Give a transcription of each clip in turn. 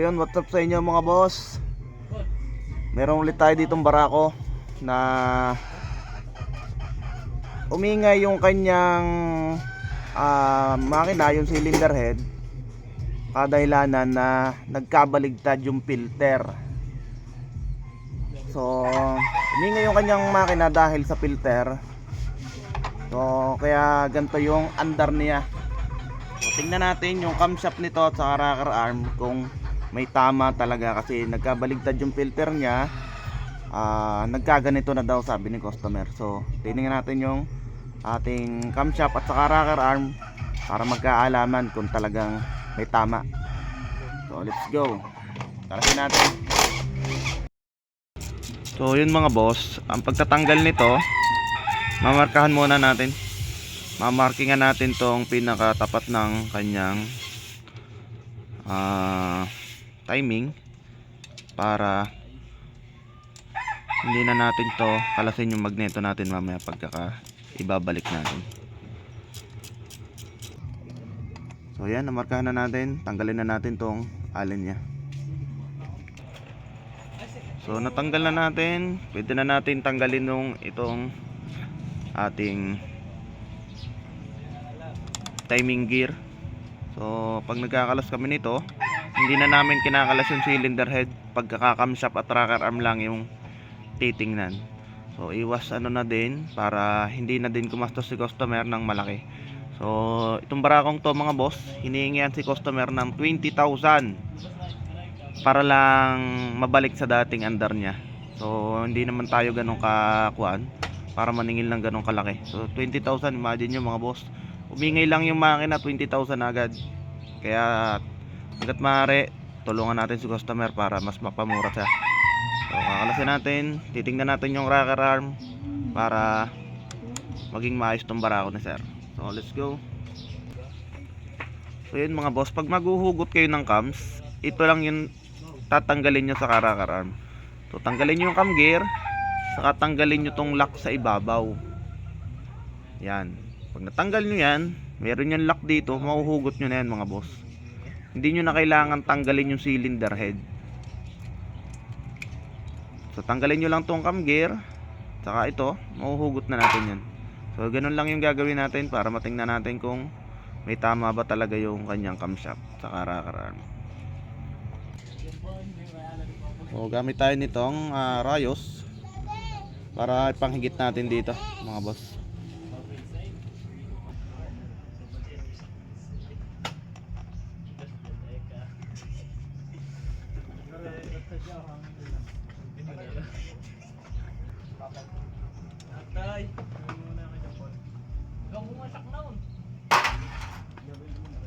yun, what's up sa inyo mga boss? Meron ulit tayo ditong barako na umingay yung kanyang ah, makina, yung cylinder head kadahilanan na nagkabaligtad yung filter. So, umingay yung kanyang makina dahil sa filter. So, kaya ganito yung andar niya. So, tingnan natin yung camshaft nito at saka rocker arm kung may tama talaga kasi nagkabaligtad yung filter niya. Ah, nagkaganito na daw sabi ni customer. So, tingnan natin yung ating camshaft at saka rocker arm para magkaalaman kung talagang may tama. So, let's go. Tarasin natin. So, yun mga boss, ang pagtatanggal nito, mamarkahan muna natin mamarkingan natin tong pinakatapat ng kanyang ah, timing para hindi na natin to kalasin yung magneto natin mamaya pagkaka ibabalik natin. So yan namarkahan na natin. Tanggalin na natin tong allen nya so natanggal na natin. Pwede na natin tanggalin nung itong ating timing gear. So pag nagkakalas kami nito hindi na namin kinakalas yung cylinder head. Pagkakakamshop at rocker arm lang yung titingnan. So iwas ano na din para hindi na din kumastos si customer ng malaki. So itong barakong to mga boss hinihingian si customer ng 20,000 para lang mabalik sa dating andar niya. So hindi naman tayo ganun kakuan para maningil ng ganun kalaki. So 20,000 imagine nyo mga boss. Umingay lang yung makina 20,000 agad. Kaya hanggat maaari tulungan natin si customer para mas mapamura siya. So kakalasin natin titingnan natin yung rocker arm para maging maayos tong barako ni sir. So let's go. So yun mga boss pag maghuhugot kayo ng cams ito lang yung tatanggalin nyo sa rocker arm. So tanggalin nyo yung cam gear saka tanggalin nyo tong lock sa ibabaw. Yan. Pag natanggal nyo yan, meron yung lock dito, mahuhugot nyo na yan mga boss. Hindi nyo na kailangan tanggalin yung cylinder head. So tanggalin nyo lang tong cam gear, saka ito, mahuhugot na natin yan. So ganun lang yung gagawin natin para matingnan natin kung may tama ba talaga yung kanyang camshaft sa arm. So gamit tayo nitong ah, rayos para ipanghigit natin dito mga boss.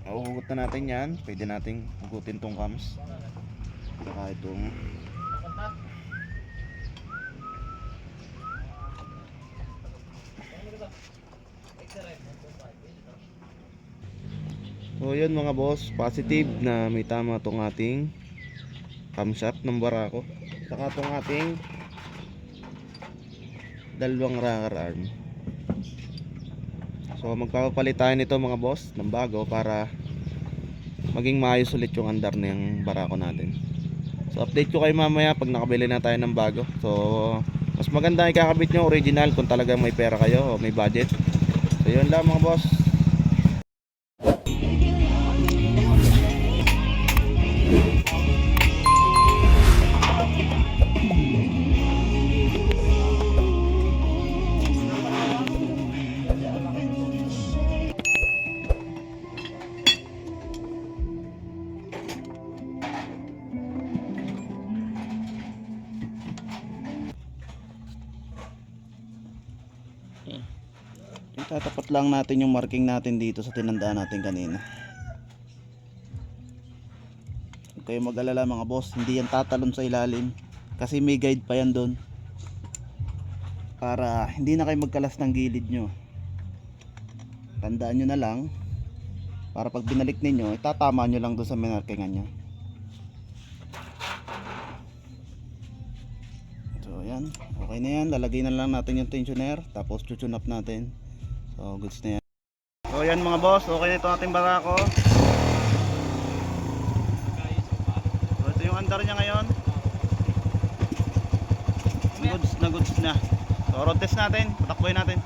Mahuhugot na natin yan. Pwede nating hugutin tong cams. Saka itong So yun mga boss, positive na may tama tong ating camshaft ng barako. Saka tong ating dalawang rocker arm. So magpapalit tayo nito mga boss ng bago para maging maayos ulit yung andar ng barako natin. So update ko kayo mamaya pag nakabili na tayo ng bago. So mas maganda ikakabit nyo original kung talagang may pera kayo o may budget. So yun lang mga boss. Itatapat lang natin yung marking natin dito sa tinandaan natin kanina. Huwag kayo mag-alala mga boss, hindi yan tatalon sa ilalim. Kasi may guide pa yan doon. Para hindi na kayo magkalas ng gilid nyo. Tandaan nyo na lang. Para pag binalik ninyo, itatama nyo lang doon sa minarkingan nyo. So yan, okay na yan. Lalagay na lang natin yung tensioner. Tapos tutune up natin. So goods na yan. So yan mga boss, okay na ito ating barako. So andar niya ngayon. Goods na goods na. So road test natin, patakboy natin.